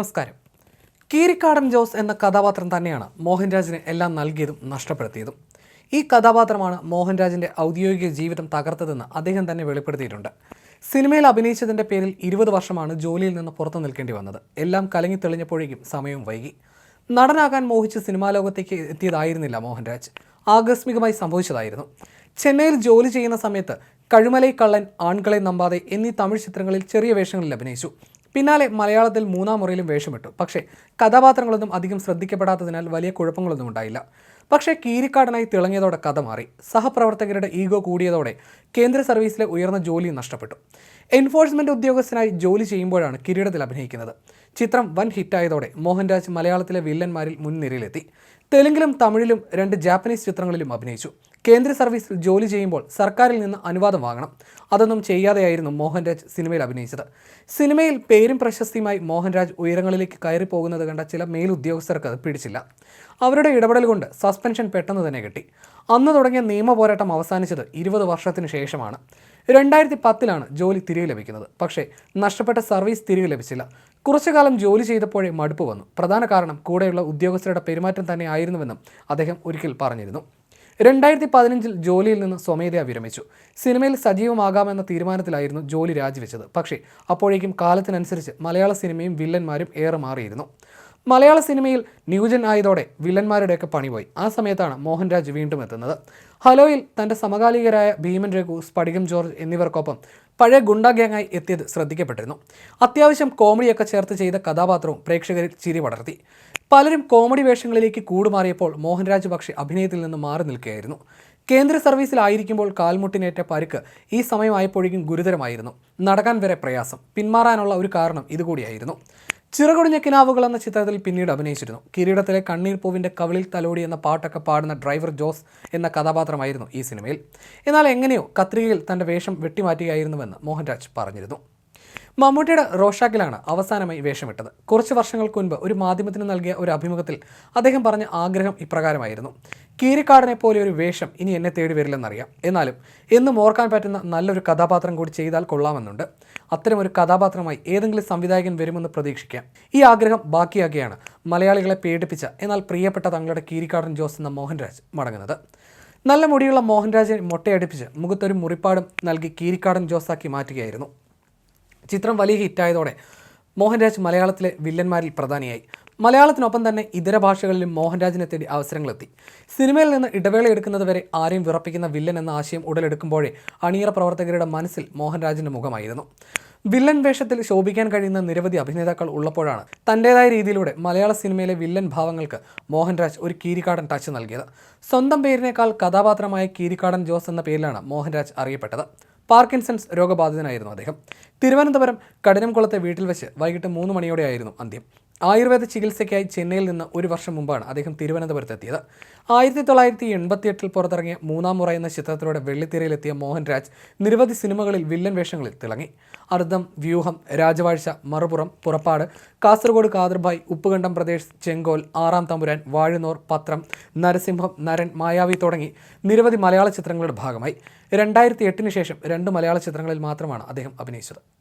നമസ്കാരം. കീരിക്കാടൻ ജോസ് എന്ന കഥാപാത്രം തന്നെയാണ് മോഹൻരാജിന് എല്ലാം നൽകിയതും നഷ്ടപ്പെടുത്തിയതും. ഈ കഥാപാത്രമാണ് മോഹൻരാജിന്റെ ഔദ്യോഗിക ജീവിതം തകർത്തതെന്ന് അദ്ദേഹം തന്നെ വെളിപ്പെടുത്തിയിട്ടുണ്ട്. സിനിമയിൽ അഭിനയിച്ചതിന്റെ പേരിൽ ഇരുപത് വർഷമാണ് ജോലിയിൽ നിന്ന് പുറത്തു നിൽക്കേണ്ടി വന്നത്. എല്ലാം കലങ്ങി തെളിഞ്ഞപ്പോഴേക്കും സമയവും വൈകി. നടനാകാൻ മോഹിച്ച് സിനിമാ ലോകത്തേക്ക് എത്തിയതായിരുന്നില്ല മോഹൻരാജ്. ആകസ്മികമായി സംഭവിച്ചതായിരുന്നു. ചെന്നൈയിൽ ജോലി ചെയ്യുന്ന സമയത്ത് കഴുമലൈ കള്ളൻ ആൺകളെ നമ്പാതെ എന്നീ തമിഴ് ചിത്രങ്ങളിൽ ചെറിയ വേഷങ്ങളിൽ അഭിനയിച്ചു. പിന്നാലെ മലയാളത്തിൽ മൂന്നാം മുറയിലും വേഷമിട്ടു. പക്ഷേ കഥാപാത്രങ്ങളൊന്നും അധികം ശ്രദ്ധിക്കപ്പെടാത്തതിനാൽ വലിയ കുഴപ്പങ്ങളൊന്നും ഉണ്ടായില്ല. പക്ഷേ കീരിക്കാടനായി തിളങ്ങിയതോടെ കഥ മാറി. സഹപ്രവർത്തകരുടെ ഈഗോ കൂടിയതോടെ കേന്ദ്ര സർവീസിലെ ഉയർന്ന ജോലി നഷ്ടപ്പെട്ടു. എൻഫോഴ്സ്മെന്റ് ഉദ്യോഗസ്ഥനായി ജോലി ചെയ്യുമ്പോഴാണ് കിരീടത്തിൽ അഭിനയിക്കുന്നത്. ചിത്രം വൻ ഹിറ്റായതോടെ മോഹൻരാജ് മലയാളത്തിലെ വില്ലന്മാരിൽ മുൻനിരയിലെത്തി. തെലുങ്കിലും തമിഴിലും രണ്ട് ജാപ്പനീസ് ചിത്രങ്ങളിലും അഭിനയിച്ചു. കേന്ദ്ര സർവീസിൽ ജോലി ചെയ്യുമ്പോൾ സർക്കാരിൽ നിന്ന് അനുവാദം വാങ്ങണം. അതൊന്നും ചെയ്യാതെയായിരുന്നു മോഹൻരാജ് സിനിമയിൽ അഭിനയിച്ചത്. സിനിമയിൽ പേരും പ്രശസ്തിയുമായി മോഹൻരാജ് ഉയരങ്ങളിലേക്ക് കയറി പോകുന്നത് കണ്ട ചില മേലുദ്യോഗസ്ഥർക്ക് അത് പിടിച്ചില്ല. അവരുടെ ഇടപെടൽ കൊണ്ട് സസ്പെൻഷൻ പെട്ടെന്ന് തന്നെ കിട്ടി. അന്ന് തുടങ്ങിയ നിയമ പോരാട്ടം അവസാനിച്ചത് ഇരുപത് വർഷത്തിന് ശേഷമാണ്. രണ്ടായിരത്തി പത്തിലാണ് ജോലി തിരികെ ലഭിക്കുന്നത്. പക്ഷേ നഷ്ടപ്പെട്ട സർവീസ് തിരികെ ലഭിച്ചില്ല. കുറച്ചു കാലം ജോലി ചെയ്തപ്പോഴേ മടുപ്പ് വന്നു. പ്രധാന കാരണം കൂടെയുള്ള ഉദ്യോഗസ്ഥരുടെ പെരുമാറ്റം തന്നെ ആയിരുന്നുവെന്നും അദ്ദേഹം ഒരിക്കൽ പറഞ്ഞിരുന്നു. രണ്ടായിരത്തി പതിനഞ്ചിൽ ജോലിയിൽ നിന്ന് സ്വമേധയാ വിരമിച്ചു. സിനിമയിൽ സജീവമാകാമെന്ന തീരുമാനത്തിലായിരുന്നു ജോലി രാജിവെച്ചത്. പക്ഷേ അപ്പോഴേക്കും കാലത്തിനനുസരിച്ച് മലയാള സിനിമയും വില്ലന്മാരും ഏറെ മാറിയിരുന്നു. മലയാള സിനിമയിൽ ന്യൂജൻ ആയതോടെ വില്ലന്മാരുടെയൊക്കെ പണിപോയി. ആ സമയത്താണ് മോഹൻരാജ് വീണ്ടും എത്തുന്നത്. ഹലോയിൽ തന്റെ സമകാലികരായ ഭീമൻ രഘു സ്ഫടികം ജോർജ് എന്നിവർക്കൊപ്പം പഴയ ഗുണ്ട ഗ്യാങ്ങായി എത്തിയത് ശ്രദ്ധിക്കപ്പെട്ടിരുന്നു. അത്യാവശ്യം കോമഡിയൊക്കെ ചേർത്ത് ചെയ്ത കഥാപാത്രവും പ്രേക്ഷകരിൽ ചിരി പടർത്തി പലരും കോമഡി വേഷങ്ങളിലേക്ക് കൂടുമാറിയപ്പോൾ മോഹൻരാജ് പക്ഷേ അഭിനയത്തിൽ നിന്ന് മാറി നിൽക്കുകയായിരുന്നു. കേന്ദ്ര സർവീസിലായിരിക്കുമ്പോൾ കാൽമുട്ടിനേറ്റ പരുക്ക് ഈ സമയമായപ്പോഴേക്കും ഗുരുതരമായിരുന്നു. നടക്കാൻ വരെ പ്രയാസം. പിന്മാറാനുള്ള ഒരു കാരണം ഇതുകൂടിയായിരുന്നു. ചിറകൊടിഞ്ഞ കിനാവുകൾ എന്ന ചിത്രത്തിൽ പിന്നീട് അഭിനയിച്ചിരുന്നു. കിരീടത്തിലെ കണ്ണീർ പൂവിന്റെ കവിളിൽ തലോടി എന്ന പാട്ടൊക്കെ പാടുന്ന ഡ്രൈവർ ജോസ് എന്ന കഥാപാത്രമായിരുന്നു ഈ സിനിമയിൽ. എന്നാൽ എങ്ങനെയോ കത്രികയിൽ തന്റെ വേഷം വെട്ടിമാറ്റുകയായിരുന്നുവെന്ന് മോഹൻരാജ് പറഞ്ഞിരുന്നു. മമ്മൂട്ടിയുടെ റോഷാക്കിലാണ് അവസാനമായി വേഷമിട്ടത്. കുറച്ച് വർഷങ്ങൾക്ക് മുൻപ് ഒരു മാധ്യമത്തിന് നൽകിയ ഒരു അഭിമുഖത്തിൽ അദ്ദേഹം പറഞ്ഞ ആഗ്രഹം ഇപ്രകാരമായിരുന്നു. കീരിക്കാടനെ പോലെ ഒരു വേഷം ഇനി എന്നെ തേടി വരില്ലെന്നറിയാം. എന്നാലും എന്നും ഓർക്കാൻ പറ്റുന്ന നല്ലൊരു കഥാപാത്രം കൂടി ചെയ്താൽ കൊള്ളാമെന്നുണ്ട്. അത്തരം ഒരു കഥാപാത്രമായി ഏതെങ്കിലും സംവിധായകൻ വരുമെന്ന് പ്രതീക്ഷിക്കാം. ഈ ആഗ്രഹം ബാക്കിയാക്കിയാണ് മലയാളികളെ പേടിപ്പിച്ച എന്നാൽ പ്രിയപ്പെട്ട തങ്ങളുടെ കീരിക്കാടൻ ജോസ് എന്ന മോഹൻരാജ് മടങ്ങുന്നത്. നല്ല മുടിയുള്ള മോഹൻരാജിനെ മൊട്ടയടിപ്പിച്ച് മുഖത്തൊരു മുറിപ്പാടും നൽകി കീരിക്കാടൻ ജോസാക്കി മാറ്റുകയായിരുന്നു. ചിത്രം വലിയ ഹിറ്റായതോടെ മോഹൻരാജ് മലയാളത്തിലെ വില്ലന്മാരിൽ പ്രധാനിയായി. മലയാളത്തിനൊപ്പം തന്നെ ഇതര ഭാഷകളിലും മോഹൻരാജിനെ തേടി അവസരങ്ങളെത്തി. സിനിമയിൽ നിന്ന് ഇടവേള എടുക്കുന്നത് വരെ ആരെയും വിറപ്പിക്കുന്ന വില്ലൻ എന്ന ആശയം ഉടലെടുക്കുമ്പോഴേ അണിയറ പ്രവർത്തകരുടെ മനസ്സിൽ മോഹൻരാജിന്റെ മുഖമായിരുന്നു. വില്ലൻ വേഷത്തിൽ ശോഭിക്കാൻ കഴിയുന്ന നിരവധി അഭിനേതാക്കൾ ഉള്ളപ്പോഴാണ് തന്റെതായ രീതിയിലൂടെ മലയാള സിനിമയിലെ വില്ലൻ ഭാവങ്ങൾക്ക് മോഹൻരാജ് ഒരു കീരിക്കാടൻ ടച്ച് നൽകിയത്. സ്വന്തം പേരിനേക്കാൾ കഥാപാത്രമായ കീരിക്കാടൻ ജോസ് എന്ന പേരിലാണ് മോഹൻരാജ് അറിയപ്പെട്ടത്. പാർക്കിൻസൺസ് രോഗബാധിതനായിരുന്നു അദ്ദേഹം. തിരുവനന്തപുരം കഠിനംകുളത്തെ വീട്ടിൽ വെച്ച് വൈകിട്ട് മൂന്ന് മണിയോടെയായിരുന്നു അന്ത്യം. ആയുർവേദ ചികിത്സയ്ക്കായി ചെന്നൈയിൽ നിന്ന് ഒരു വർഷം മുമ്പാണ് അദ്ദേഹം തിരുവനന്തപുരത്തെത്തിയത്. ആയിരത്തി തൊള്ളായിരത്തി എൺപത്തിയെട്ടിൽ പുറത്തിറങ്ങിയ മൂന്നാം മുറ എന്ന ചിത്രത്തിലൂടെ വെള്ളിത്തിരയിലെത്തിയ മോഹൻരാജ് നിരവധി സിനിമകളിൽ വില്ലൻ വേഷങ്ങളിൽ തിളങ്ങി. അർദ്ധം വ്യൂഹം രാജവാഴ്ച മറുപുറം പുറപ്പാട് കാസർഗോഡ് കാതർഭായ് ഉപ്പുകണ്ടം പ്രദേശ് ചെങ്കോൽ ആറാം തമ്പുരാൻ വാഴുന്നോർ പത്രം നരസിംഹം നരൻ മായാവി തുടങ്ങി നിരവധി മലയാള ചിത്രങ്ങളുടെ ഭാഗമായി. രണ്ടായിരത്തി എട്ടിന് ശേഷം രണ്ട് മലയാള ചിത്രങ്ങളിൽ മാത്രമാണ് അദ്ദേഹം അഭിനയിച്ചത്.